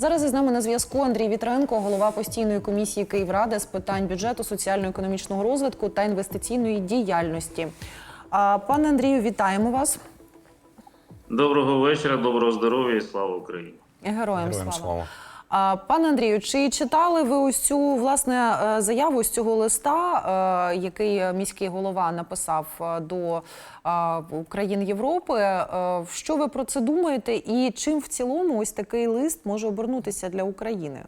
Зараз із нами на зв'язку Андрій Вітренко, голова постійної комісії Київради з питань бюджету, соціально-економічного розвитку та інвестиційної діяльності. Пане Андрію, вітаємо вас. Доброго вечора, доброго здоров'я і слава Україні. Героям, Героям слава. слава. Пане Андрію, чи читали ви ось цю власне е, заяву з цього листа, е, який міський голова написав е, до країн Європи? Що ви про це думаєте, і чим в цілому ось такий лист може обернутися для України?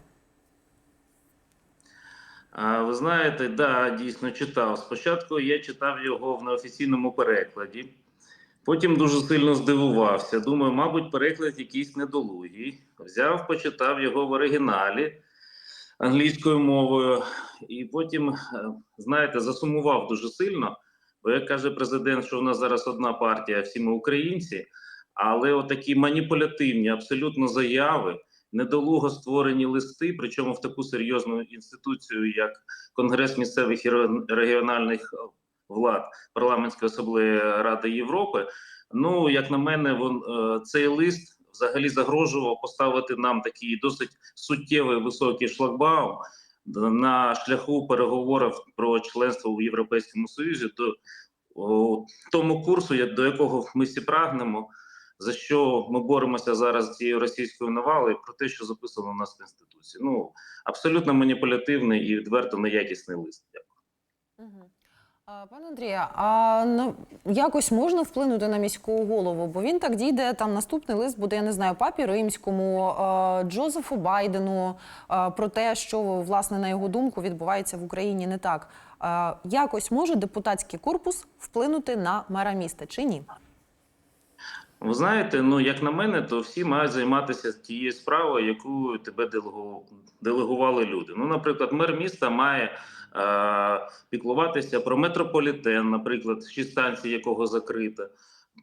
Ви знаєте, да, дійсно читав. Спочатку я читав його в неофіційному перекладі, потім дуже сильно здивувався. Думаю, мабуть, переклад якийсь недолугий. Взяв, почитав його в оригіналі англійською мовою, і потім, е, знаєте, засумував дуже сильно. Бо як каже президент, що в нас зараз одна партія, всі ми українці, але отакі маніпулятивні абсолютно заяви. Недолуго створені листи, причому в таку серйозну інституцію, як Конгрес місцевих і регіональних влад парламентської асамблеї Ради Європи. Ну, як на мене, вон е, цей лист взагалі загрожував поставити нам такий досить суттєвий високий шлагбаум на шляху переговорів про членство в Європейському Союзі до о, тому курсу, до якого ми всі прагнемо за що ми боремося зараз з цією російською навалою, про те, що записано у нас в конституції. Ну абсолютно маніпулятивний і відверто неякісний лист. Дякую. Пане Андрія, а ну, якось можна вплинути на міського голову? Бо він так дійде. Там наступний лист буде, я не знаю, папі римському, Джозефу Байдену про те, що власне на його думку відбувається в Україні не так. Якось може депутатський корпус вплинути на мера міста чи ні? Ви знаєте, ну як на мене, то всі мають займатися тією справою, яку тебе делегу... делегували люди. Ну, наприклад, мер міста має. Піклуватися про метрополітен, наприклад, шість станцій якого закрито,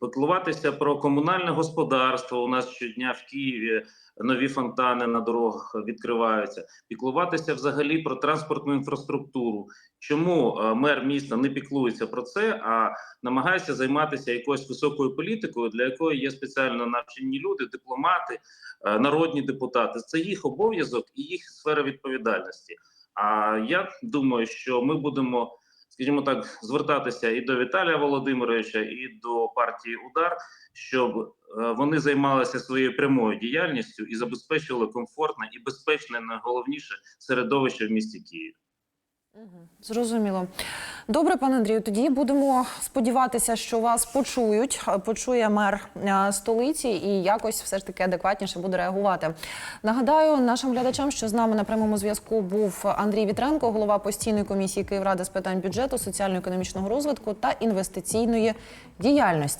піклуватися про комунальне господарство. У нас щодня в Києві нові фонтани на дорогах відкриваються, піклуватися взагалі про транспортну інфраструктуру. Чому е, мер міста не піклується про це, а намагається займатися якоюсь високою політикою, для якої є спеціально навчені люди, дипломати, е, народні депутати. Це їх обов'язок і їх сфера відповідальності. А я думаю, що ми будемо, скажімо так, звертатися і до Віталія Володимировича, і до партії Удар, щоб е, вони займалися своєю прямою діяльністю і забезпечували комфортне і безпечне, найголовніше середовище в місті Києві. Зрозуміло. Добре, пане Андрію. Тоді будемо сподіватися, що вас почують. е, Почує мер е, столиці і якось все ж таки адекватніше буде реагувати. Нагадаю нашим глядачам, що з нами на прямому зв'язку був Андрій Вітренко, голова постійної комісії Київради з питань бюджету, соціально-економічного розвитку та інвестиційної діяльності.